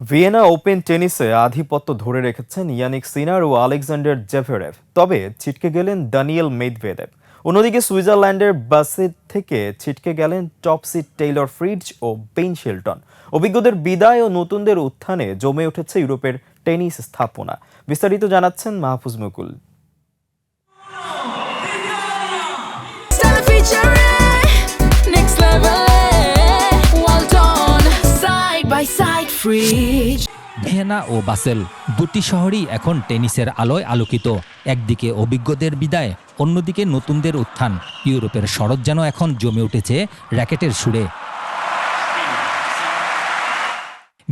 Vienna open টেনিসে আধিপত্য ধরে রেখেছেন ইয়ানিক সিনার ও আলেকজান্ডার জেভেরেভ, তবে ছিটকে গেলেন দানিয়েল মেদভেদেভ। অন্যদিকে সুইজারল্যান্ডের বাসেট থেকে ছিটকে গেলেন টপ সিট টেইলর ফ্রিজ ও বেইন শেলটন। অভিজ্ঞদের বিদায় ও নতুনদের উত্থানে জমে উঠেছে ইউরোপের টেনিস স্থাপনা। বিস্তারিত জানাচ্ছেন মাহফুজ মুকুল। ভিয়েনা ও বাসেল দুটি শহরই এখন টেনিসের আলোয় আলোকিত। একদিকে অভিজ্ঞদের বিদায়, অন্যদিকে নতুনদের উত্থান। ইউরোপের শরৎ যেন এখন জমে উঠেছে র্যাকেটের সুরে।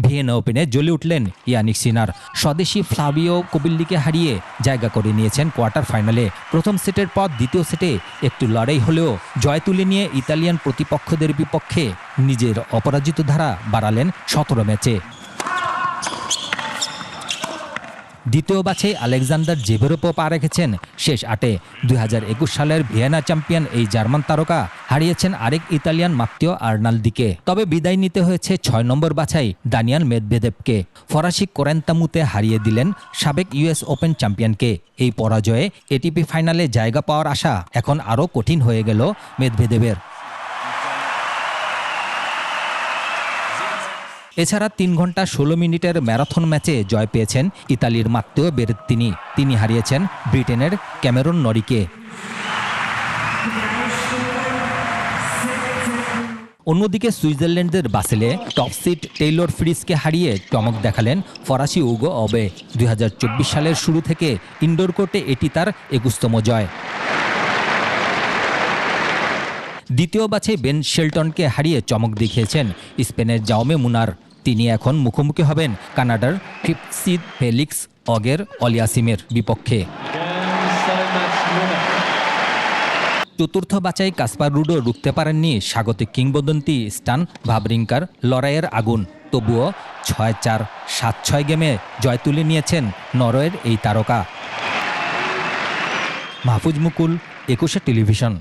ভিয়েনা ওপেনে জ্বলে উঠলেন ইয়ানিক সিনার। স্বদেশি ফ্লাভিও কোবিল্লিকে হারিয়ে জায়গা করে নিয়েছেন কোয়ার্টার ফাইনালে। প্রথম সেটের পর দ্বিতীয় সেটে একটু লড়াই হলেও জয় তুলে নিয়ে ইতালিয়ান প্রতিপক্ষদের বিপক্ষে নিজের অপরাজিত ধারা বাড়ালেন সতেরো ম্যাচে। দ্বিতীয় বাছাই আলেকজান্ডার জেভেরোপো পা রেখেছেন শেষ আটে। দুই হাজার একুশ সালের ভিয়েনা চ্যাম্পিয়ন এই জার্মান তারকা হারিয়েছেন আরেক ইতালিয়ান মাত্তীয় আর্নালদিকে। তবে বিদায় নিতে হয়েছে ছয় নম্বর বাছাই দানিয়ান মেদভেদেবকে ফরাসি কোরেন্তামুতে হারিয়ে দিলেন সাবেক ইউএস ওপেন চ্যাম্পিয়নকে। এই পরাজয়ে এটিপি ফাইনালে জায়গা পাওয়ার আশা এখন আরও কঠিন হয়ে গেল মেদভেদেবের এছাড়া তিন ঘণ্টা ষোলো মিনিটের ম্যারাথন ম্যাচে জয় পেয়েছেন ইতালির মাত্তেও বেরেত্তিনি তিনি। হারিয়েছেন ব্রিটেনের ক্যামেরন নরিকে। অন্যদিকে সুইজারল্যান্ডের বাসেলে টপ সিট টেইলর ফ্রিজকে হারিয়ে চমক দেখালেন ফরাসি উগো অবে। দুই হাজার চব্বিশ সালের শুরু থেকে ইনডোর কোর্টে এটি তার একুশতম জয়। দ্বিতীয় বাছে বেন শেলটনকে হারিয়ে চমক দেখিয়েছেন স্পেনের জাওমে মুনার। তিনি এখন মুখোমুখি হবেন কানাডার ক্রিপসিদ ফেলিক্স অগের অলিয়াসিমের বিপক্ষে। চতুর্থ বাছাই কাসপার রুডো রুখতে পারেননি স্বাগতিক কিংবদন্তি স্টান ভাবরিঙ্কার লড়াইয়ের আগুন। তবুও ছয় চার সাত ছয় গেমে জয় তুলে নিয়েছেন নরওয়ের এই তারকা। মাহফুজ মুকুল, একুশে টেলিভিশন।